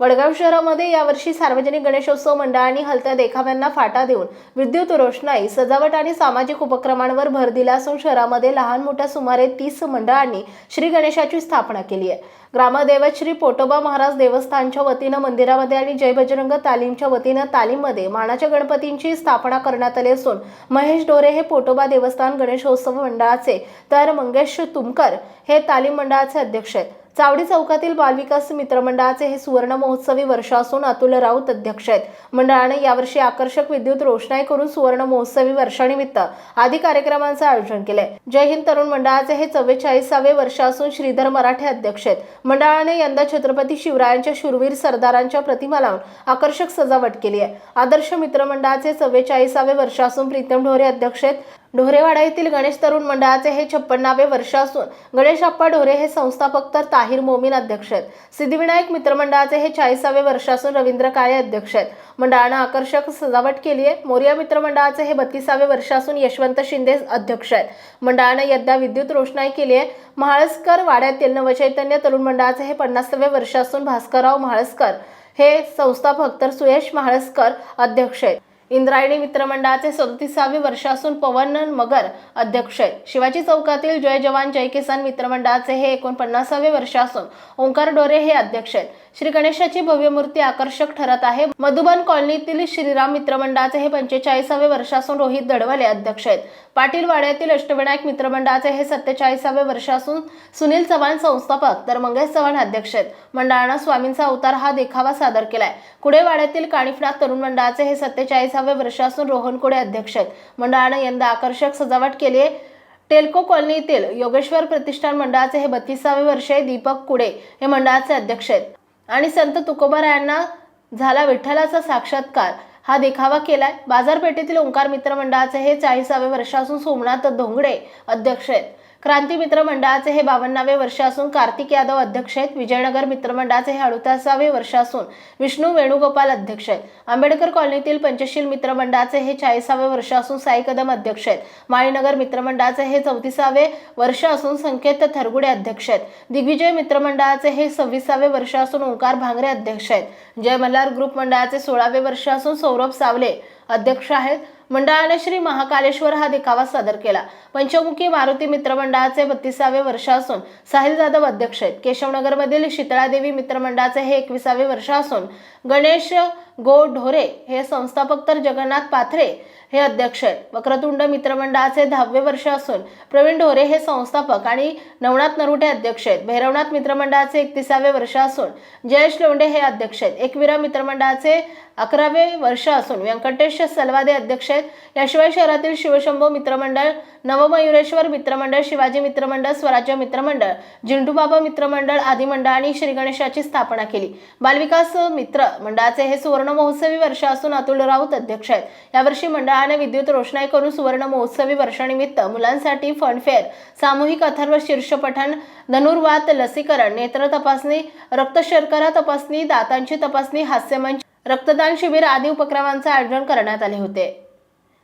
वडगाव शहरामध्ये यावर्षी सार्वजनिक गणेशोत्सव मंडळांनी हलत्या देखाव्यांना फाटा देऊन विद्युत रोषणाई सजावट आणि सामाजिक उपक्रमांवर भर दिला असून शहरामध्ये लहान मोठ्या सुमारे तीस मंडळांनी श्री गणेशाची स्थापना केली आहे. ग्रामदैवत श्री पोटोबा महाराज देवस्थानच्या वतीनं मंदिरामध्ये आणि जय बजरंग तालीमच्या वतीनं तालीममध्ये मानाच्या गणपतींची स्थापना करण्यात आली असून महेश डोरे हे पोटोबा देवस्थान गणेशोत्सव मंडळाचे तर मंगेश तुमकर हे तालीम मंडळाचे अध्यक्ष आहेत. चावडी चौकातील बालविकास मित्रमंडळाचे हे सुवर्ण महोत्सवी वर्ष असून अतुल राऊत अध्यक्ष आहेत. मंडळाने यावर्षी आकर्षक विद्युत रोषणाई करून सुवर्ण महोत्सवी वर्षानिमित्त आदी कार्यक्रमांचं आयोजन केलंय. जय हिंद तरुण मंडळाचे हे चव्वेचाळीसावे वर्ष असून श्रीधर मराठे अध्यक्ष आहेत. मंडळाने यंदा छत्रपती शिवरायांच्या शूरवीर सरदारांच्या प्रतिमा लावून आकर्षक सजावट केली आहे. आदर्श मित्रमंडळाचे चव्वेचाळीसावे वर्ष असून प्रीतम ढोरे अध्यक्ष आहेत. ढोरेवाडा येथील गणेश तरुण मंडळाचे हे छप्पन्नावे वर्ष असून गणेश अप्पा ढोरे हे संस्थापक तर ताहिर मोमीन अध्यक्ष आहेत. सिद्धिविनायक मित्रमंडळाचे हे चाळीसावे वर्ष असून रवींद्र काळे अध्यक्ष आहेत. मंडळानं आकर्षक सजावट केली आहे. मोरिया मित्रमंडळाचे हे बत्तीसावे वर्ष असून यशवंत शिंदे अध्यक्ष आहेत. मंडळानं यंदा विद्युत रोषणाई केली आहे. महाळसकर वाड्यातील नवचैतन्य तरुण मंडळाचे हे पन्नासावे वर्ष असून भास्करराव महाळसकर हे संस्थापक तर सुयश महाळसकर अध्यक्ष आहेत. इंद्रायणी मित्रमंडळाचे सदतीसावे वर्ष असून पवन मगर अध्यक्ष आहेत. शिवाजी चौकातील जय जवान जय किसान मित्रमंडळाचे हे एकोणपन्नासावे वर्ष असून ओंकार डोरे हे अध्यक्ष आहेत. श्री गणेशाची भव्य मूर्ती आकर्षक ठरत आहे. मधुबन कॉलनीतील श्रीराम मित्रमंडळाचे हे पंचेचाळीसावे वर्ष असून रोहित दडवले अध्यक्ष आहेत. पाटील वाड्यातील अष्टविनायक मित्रमंडळाचे हे सत्तेचाळीसावे वर्ष असून सुनील चव्हाण संस्थापक तर मंगेश चव्हाण अध्यक्ष आहेत. मंडळानं स्वामींचा अवतार हा देखावा सादर केलाय. कुडेवाड्यातील काणिफनाथ तरुण मंडळाचे हे सत्तेचाळीसावे वर्ष असून रोहन अध्यक्ष आहेत. मंडळानं यंदा आकर्षक सजावट केली आहे. टेल्को कॉलनीतील योगेश्वर प्रतिष्ठान मंडळाचे हे बत्तीसावे वर्ष आहे. दीपक कुडे हे मंडळाचे अध्यक्ष आहेत. आणि संत तुकोबारायांना झाला विठ्ठलाचा साक्षात्कार. हा देखावा केलाय. बाजारपेठेतील ओंकार मित्र मंडळाचे हे चाळीसावे वर्ष असून सोमनाथ धोंगडे अध्यक्ष आहेत. क्रांती मित्र मंडळाचे हे बावन्नावे वर्ष असून कार्तिक यादव अध्यक्ष आहेत. विजयनगर मित्रमंडळाचे हे अडुतासावे वर्ष असून विष्णू वेणुगोपाल अध्यक्ष आहेत. आंबेडकर कॉलनीतील पंचशील मित्रमंडळाचे हे चाळीसावे वर्ष असून साई कदम अध्यक्ष आहेत. माळीनगर मित्रमंडळाचे हे चौतीसावे वर्ष असून संकेत थरगुडे अध्यक्ष आहेत. दिग्विजय मित्रमंडळाचे हे सव्वीसावे वर्ष असून ओंकार भांगरे अध्यक्ष आहेत. जय मल्हार ग्रुप मंडळाचे सोळावे वर्ष असून सौरभ सावले अध्यक्ष आहेत. मंडळाने श्री महाकालेश्वर हा देखावा सादर केला. पंचमुखी मारुती मित्रमंडळाचे बत्तीसावे वर्ष असून साहिल जाधव अध्यक्ष आहेत. केशवनगरमधील शीतळादेवी मित्रमंडळाचे हे एकविसावे वर्ष असून गणेश गो ढोरे हे संस्थापक तर जगन्नाथ पाथरे हे अध्यक्ष आहेत. वक्रतुंड मित्रमंडळाचे दहावे वर्ष असून प्रवीण ढोरे हे संस्थापक आणि नवनाथ नरुटे अध्यक्ष आहेत. भैरवनाथ मित्रमंडळाचे एकतीसावे वर्ष असून जयेश लोंढे हे अध्यक्ष आहेत. एकविरा मित्रमंडळाचे अकरावे वर्ष असून व्यंकटेश सलवादे अध्यक्ष आहेत. याशिवाय शहरातील शिवशंभो मित्रमंडळ नवमयुरेश्वर मित्रमंडळ शिवाजी मित्रमंडळ स्वराज्य मित्रमंडळ जिंडूबाबा मित्रमंडळ आदी मंडळांनी श्री गणेशाची स्थापना केली. बालविकास मित्र मंडळाचे हे सुवर्ण महोत्सवी वर्ष असून अतुल राऊत अध्यक्ष आहेत. यावर्षी मंडळाने विद्युत रोषणाई करून सुवर्ण महोत्सवी वर्षानिमित्त मुलांसाठी फनफेअर सामूहिक अथर्व शीर्ष पठण धनुर्वात लसीकरण नेत्र तपासणी रक्त शर्करा तपासणी दातांची तपासणी हास्यमंच रक्तदान शिबिर आदी उपक्रमांचे आयोजन करण्यात आले होते.